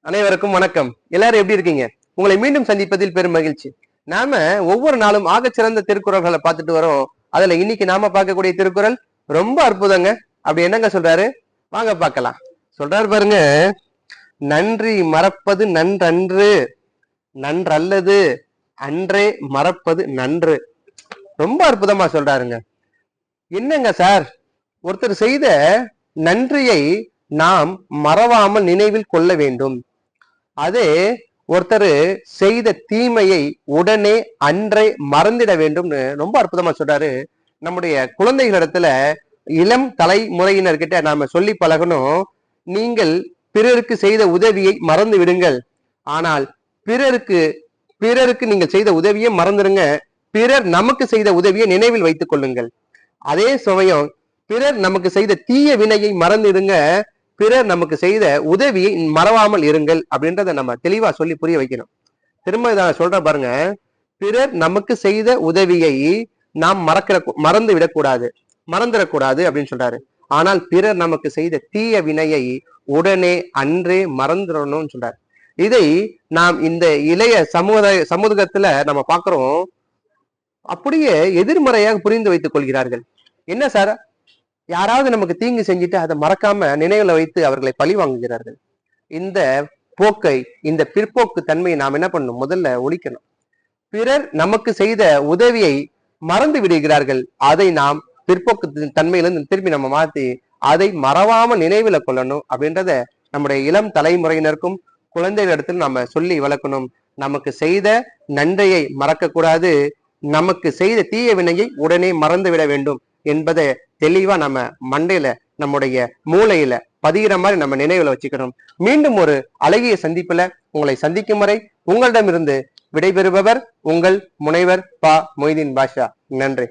அனைவருக்கும் வணக்கம். எல்லாரும் எப்படி இருக்கீங்க? உங்களை மீண்டும் சந்திப்பதில் பெரும் மகிழ்ச்சி. நாம ஒவ்வொரு நாளும் ஆகச்சிறந்த திருக்குறள்களை பார்த்துட்டு வரோம். அதுல இன்னைக்கு நாம பார்க்கக்கூடிய திருக்குறள் ரொம்ப அற்புதங்க. அப்படி என்னங்க சொல்றாரு? வாங்க பார்க்கலாம். சொல்றாரு பாருங்க. நன்றி மறப்பது நன்றன்று. நன்றல்லது அன்றே மறப்பது நன்று. ரொம்ப அற்புதமா சொல்றாருங்க. என்னங்க சார்? ஒருத்தர் செய்த நன்றியை நாம் மறவாமல் நினைவில் கொள்ள வேண்டும். அது ஒருத்தர் செய்த தீமையை உடனே அன்றே மறந்திட வேண்டும்னு ரொம்ப அற்புதமா சொல்றாரு. நம்முடைய குழந்தைகளிடத்துல இளம் தலைமுறையினர்கிட்ட நாம சொல்லி பழகணும். நீங்கள் பிறருக்கு செய்த உதவியை மறந்து விடுங்கள். ஆனால் பிறருக்கு பிறருக்கு நீங்கள் செய்த உதவியை மறந்துடுங்க. பிறர் நமக்கு செய்த உதவியை நினைவில் வைத்துக் கொள்ளுங்கள். அதே சமயம் பிறர் நமக்கு செய்த தீய வினையை மறந்துடுங்க. பிறர் நமக்கு செய்த உதவியை மறவாமல் இருங்கள் அப்படின்றத நம்ம தெளிவா சொல்லி புரிய வைக்கணும். திரும்ப இதை சொல்ற பாருங்க. பிறர் நமக்கு செய்த உதவியை நாம் மறக்கிற மறந்து விடக்கூடாது. மறந்துடக்கூடாது அப்படின்னு சொல்றாரு. ஆனால் பிறர் நமக்கு செய்த தீய வினையை உடனே அன்றே மறந்துடணும்னு சொல்றாரு. இதை நாம் இந்த இளைய சமுதாய சமூகத்துல நம்ம பார்க்கிறோம். அப்படியே எதிர்மறையாக புரிந்து வைத்துக் கொள்கிறார்கள். என்ன சார்? யாராவது நமக்கு தீங்கு செஞ்சுட்டு அதை மறக்காம நினைவுல வைத்து அவர்களை பழி வாங்குகிறார்கள். இந்த போக்கை இந்த பிற்போக்கு தன்மையை நாம் என்ன பண்ணணும்? முதல்ல ஒழிக்கணும். பிறர் நமக்கு செய்த உதவியை மறந்து விடுகிறார்கள். அதை நாம் பிற்போக்கு தன்மையிலிருந்து திரும்பி நம்ம மாத்தி அதை மறவாம நினைவுல கொள்ளணும் அப்படின்றத நம்முடைய இளம் தலைமுறையினருக்கும் குழந்தைகளிடத்தில் நம்ம சொல்லி வளர்க்கணும். நமக்கு செய்த நன்றியை மறக்க கூடாது நமக்கு செய்த தீய வினையை உடனே மறந்து விட வேண்டும். என்பதை தெளிவா நம்ம மண்டையில நம்முடைய மூளையில பதிகிற மாதிரி நம்ம நினைவுல வச்சுக்கணும். மீண்டும் ஒரு அழகிய சந்திப்புல உங்களை சந்திக்கும் வரை உங்களிடமிருந்து விடைபெறுபவர் உங்கள் முனைவர் பா மொய்தீன் பாஷா. நன்றி.